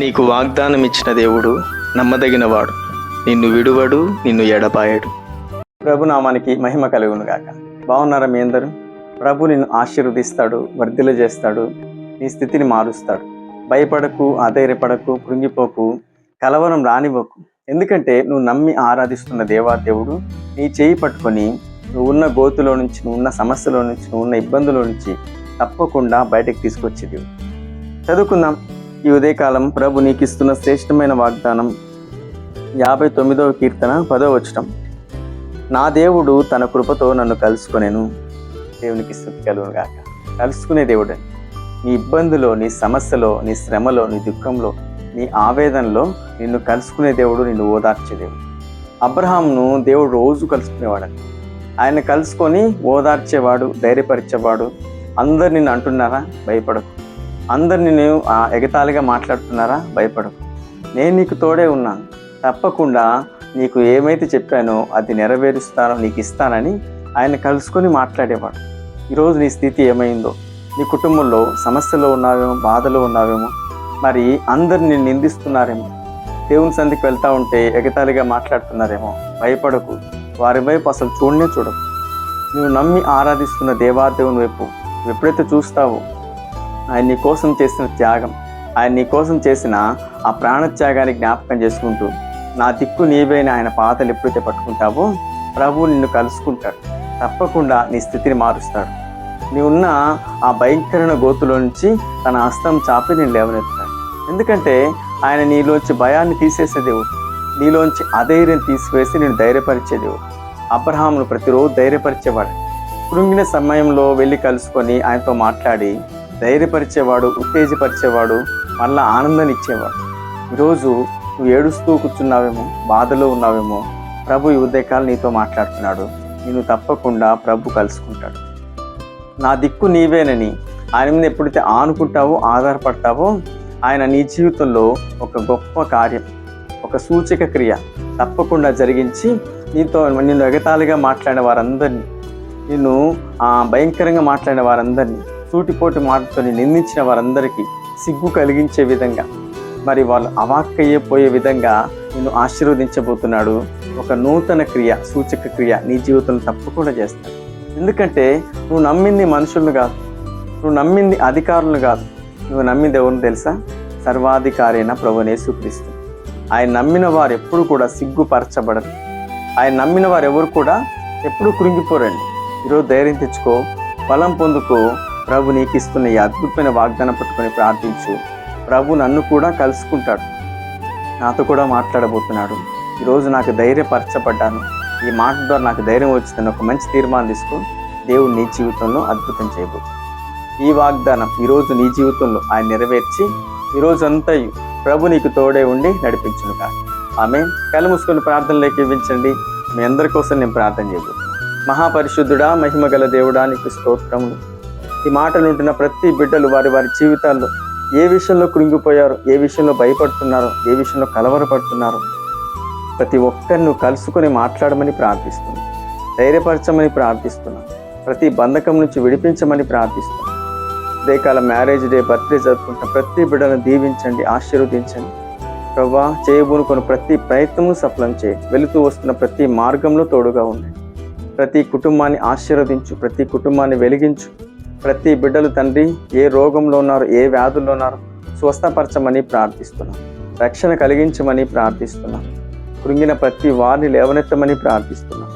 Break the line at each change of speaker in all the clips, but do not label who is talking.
నీకు వాగ్దానం ఇచ్చిన దేవుడు నమ్మదగినవాడు. నిన్ను విడువడు నిన్ను ఎడపాయడు ప్రభు నామానికి మహిమ కలుగును గాక. బాగున్నారా మీ అందరూ? ప్రభు నిన్ను ఆశీర్వదిస్తాడు వర్ధిల చేస్తాడు నీ స్థితిని మారుస్తాడు. భయపడకు ఆధైర్యపడకు కృంగిపోకు కలవరం రానివ్వకు. ఎందుకంటే నువ్వు నమ్మి ఆరాధిస్తున్న దేవా దేవుడు నీ చేయి పట్టుకొని నువ్వు ఉన్న గోతులో నుంచి నువ్వు ఉన్న సమస్యలో నుంచి నువ్వు ఉన్న ఇబ్బందుల నుంచి తప్పకుండా బయటకు తీసుకొచ్చేది. చదువుకుందాం. ఈ ఉదయకాలం ప్రభు నీకు ఇస్తున్న శ్రేష్టమైన వాగ్దానం యాభై తొమ్మిదవ కీర్తన పదవ వచనం. నా దేవుడు తన కృపతో నన్ను కలుసుకునేను. దేవునికి స్థుతి కలుగును గాక. కలుసుకునే దేవుడు. నీ ఇబ్బందిలో నీ సమస్యలో నీ శ్రమలో నీ దుఃఖంలో నీ ఆవేదనలో నిన్ను కలుసుకునే దేవుడు నిన్ను ఓదార్చే దేవుడు. అబ్రహాంను దేవుడు రోజు కలుసుకునేవాడు ఆయన కలుసుకొని ఓదార్చేవాడు ధైర్యపరిచేవాడు. అందరు నిన్ను అంటున్నారా? భయపడకు. అందరిని నేను ఆ, ఎగతాళిగా మాట్లాడుతున్నారా? భయపడకు. నేను నీకు తోడే ఉన్నాను. తప్పకుండా నీకు ఏమైతే చెప్పానో అది నెరవేరుస్తానో నీకు ఇస్తానని ఆయన కలుసుకొని మాట్లాడేవాడు. ఈరోజు నీ స్థితి ఏమైందో? నీ కుటుంబంలో సమస్యలో ఉన్నావేమో బాధలో ఉన్నావేమో? మరి అందరిని నిందిస్తున్నారేమో? దేవుని సంధికి వెళ్తా ఉంటే ఎగతాళిగా మాట్లాడుతున్నారేమో? భయపడకు. వారి వైపు అసలు చూడనే చూడకు. నువ్వు నమ్మి ఆరాధిస్తున్న దేవాదేవుని వైపు ఎప్పుడైతే చూస్తావో ఆయన నీ కోసం చేసిన త్యాగం ఆయన నీ కోసం చేసిన ఆ ప్రాణత్యాగాన్ని జ్ఞాపకం చేసుకుంటూ నా దిక్కు నీవైన ఆయన పాతలు ఎప్పుడైతే పట్టుకుంటావో ప్రభువు నిన్ను కలుసుకుంటాడు. తప్పకుండా నీ స్థితిని మారుస్తాడు. నీవున్న ఆ భయంకరమైన గోతులో నుంచి తన హస్తం చాపి నేను లేవనెత్తాడు ఎందుకంటే ఆయన నీలోంచి భయాన్ని తీసేసే దేవుడు. నీలోంచి అధైర్యం తీసివేసి నేను ధైర్యపరిచే దేవుడు. అబ్రహామును ప్రతిరోజు ధైర్యపరిచేవాడు. కృంగిన సమయంలో వెళ్ళి కలుసుకొని ఆయనతో మాట్లాడి ధైర్యపరిచేవాడు ఉత్తేజపరిచేవాడు మళ్ళీ ఆనందాన్ని ఇచ్చేవాడు ఈరోజు నువ్వు ఏడుస్తూ కూర్చున్నావేమో బాధలో ఉన్నావేమో ప్రభు ఈ ఉదయకాలు నీతో మాట్లాడుతున్నాడు. నేను తప్పకుండా ప్రభు కలుసుకుంటాడు. నా దిక్కు నీవేనని ఆయన మీద ఎప్పుడైతే ఆనుకుంటావో ఆధారపడతావో ఆయన నీ జీవితంలో ఒక గొప్ప కార్యం ఒక సూచక క్రియ తప్పకుండా జరిగించి నీతో నిన్ను ఎగతాళిగా మాట్లాడిన వారందరినీ నిన్ను భయంకరంగా మాట్లాడిన వారందరినీ సూటిపోటి మాటతో నిందించిన వారందరికీ సిగ్గు కలిగించే విధంగా మరి వాళ్ళు అవాక్కయ్యే పోయే విధంగా నిన్ను ఆశీర్వదించబోతున్నాడు. ఒక నూతన క్రియ సూచక క్రియ నీ జీవితంలో తప్పకుండా చేస్తాడు. ఎందుకంటే నువ్వు నమ్మింది మనుషులను కాదు నువ్వు నమ్మింది అధికారులను కాదు నువ్వు నమ్మింది ఎవరిని తెలుసా? సర్వాధికారి అయిన ప్రభునేసుక్రీస్తు ఆయన నమ్మిన వారు ఎప్పుడు కూడా సిగ్గుపరచబడరు. ఆయన నమ్మిన వారు ఎవరు కూడా ఎప్పుడు కృంగిపోరండి. ఈరోజు ధైర్యం తెచ్చుకో బలం పొందుకో ప్రభు నీకు ఇస్తున్న ఈ అద్భుతమైన వాగ్దానం పట్టుకొని ప్రార్థించు. ప్రభు నన్ను కూడా కలుసుకుంటాడు. నాతో కూడా మాట్లాడబోతున్నాడు. ఈరోజు నాకు ధైర్యపరచబడ్డాను. ఈ మాట ద్వారా నాకు ధైర్యం వచ్చిందని ఒక మంచి తీర్మానం తీసుకో. దేవుడు నీ జీవితంలో అద్భుతం చేయబోతుంది ఈ వాగ్దానం ఈరోజు నీ జీవితంలో ఆయన నెరవేర్చి ఈరోజు అంతా ప్రభు నీకు తోడే ఉండి నడిపించునుగా. ఆమె కళ్ళు మూసుకొని ప్రార్థనలోకి ఇవ్వించండి. మీ అందరి కోసం నేను ప్రార్థన చేయబోతున్నాను. మహాపరిశుద్ధుడా మహిమ గల దేవుడా నీకు స్తోత్రములు. ఈ మాటలు ఉంటున్న ప్రతి బిడ్డలు వారి వారి జీవితాల్లో ఏ విషయంలో కృంగిపోయారు ఏ విషయంలో భయపడుతున్నారో ఏ విషయంలో కలవరపడుతున్నారో ప్రతి ఒక్కరిని కలుసుకొని మాట్లాడమని ప్రార్థిస్తున్నాను ధైర్యపరచమని ప్రార్థిస్తున్నాను ప్రతి బంధకం నుంచి విడిపించమని ప్రార్థిస్తున్నాను ఉదయకాల మ్యారేజ్ డే బర్త్డే జరుపుకుంటున్న ప్రతి బిడ్డను దీవించండి ఆశీర్వదించండి. ప్రభా చేయబూనుకొని ప్రతి ప్రయత్నము సఫలం చేయండి వెళుతూ వస్తున్న ప్రతి మార్గంలో తోడుగా ఉండండి. ప్రతి కుటుంబాన్ని ఆశీర్వదించు ప్రతి కుటుంబాన్ని వెలిగించు. ప్రతి బిడ్డలు తండ్రి ఏ రోగంలో ఉన్నారు ఏ వ్యాధుల్లో ఉన్నారు స్వస్థపరచమని ప్రార్థిస్తున్నాం. రక్షణ కలిగించమని ప్రార్థిస్తున్నాం. కృంగిన ప్రతి వారిని లేవనెత్తమని ప్రార్థిస్తున్నాం.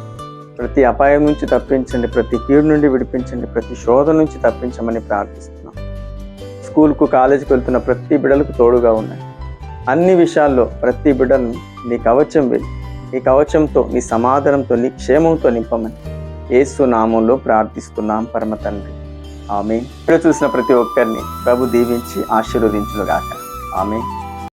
ప్రతి అపాయం నుంచి తప్పించండి ప్రతి కీడు నుండి విడిపించండి ప్రతి శోధ నుంచి తప్పించమని ప్రార్థిస్తున్నాం. స్కూల్కు కాలేజీకి వెళ్తున్న ప్రతి బిడ్డలకు తోడుగా ఉన్నాయి అన్ని విషయాల్లో ప్రతి బిడ్డను నీ కవచం వెళ్ళి నీ కవచంతో నీ సమాధానంతో నీ క్షేమంతో నింపమని ఏసు నామంలో ప్రార్థిస్తున్నాం పరమ తండ్రి. ఆమె ఇక్కడ చూసిన ప్రతి ఒక్కరిని ప్రభు దీవించి ఆశీర్వదించుగాక ఆమె